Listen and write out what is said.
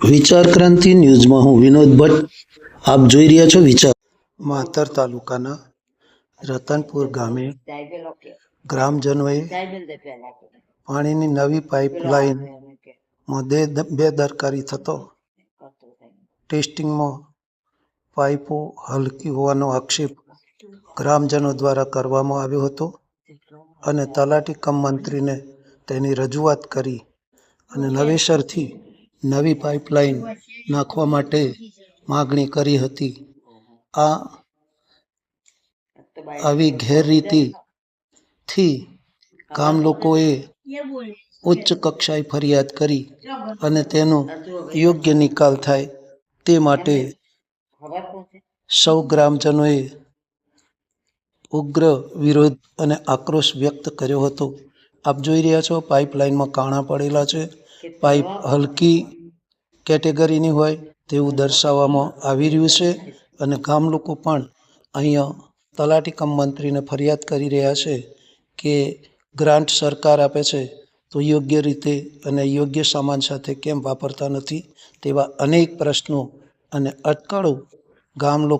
વિચાર ક્રાંતિ ન્યૂઝમાં હું વિનોદ ભટ્ટ. આપ જોઈ રહ્યા છો વિચાર. માતર તાલુકાના રતનપુર ગામે ગ્રામજનોએ પાણીની નવી પાઇપલાઇન બે બેદરકારી થતો ટેસ્ટિંગમાં પાઇપો હલકી હોવાનો આક્ષેપ ગ્રામજનો દ્વારા કરવામાં આવ્યો હતો અને તલાટી કમ મંત્રીને તેની રજૂઆત કરી અને નવેસરથી નવી પાઇપલાઇન નાખવા માટે માગણી કરી હતી. આ આવી ગેરરીતિથી ગામ લોકોએ ઉચ્ચ કક્ષાએ ફરિયાદ કરી અને તેનો યોગ્ય નિકાલ થાય તે માટે સૌ ગ્રામજનોએ ઉગ્ર વિરોધ અને આક્રોશ વ્યક્ત કર્યો હતો. આપ જોઈ રહ્યા છો, પાઇપલાઇનમાં કાણા પડેલા છે. પાઇપ હલકી કેટેગરીની હોય તેવું દર્શાવવામાં આવી રહ્યું છે અને ગામ લોકો પણ અહીંયા તલાટી કમ મંત્રીને ફરિયાદ કરી રહ્યા છે કે ગ્રાન્ટ સરકાર આપે છે તો યોગ્ય રીતે અને યોગ્ય સામાન સાથે કેમ વાપરતા નથી તેવા અનેક પ્રશ્નો અને અટકળો ગામ લોકો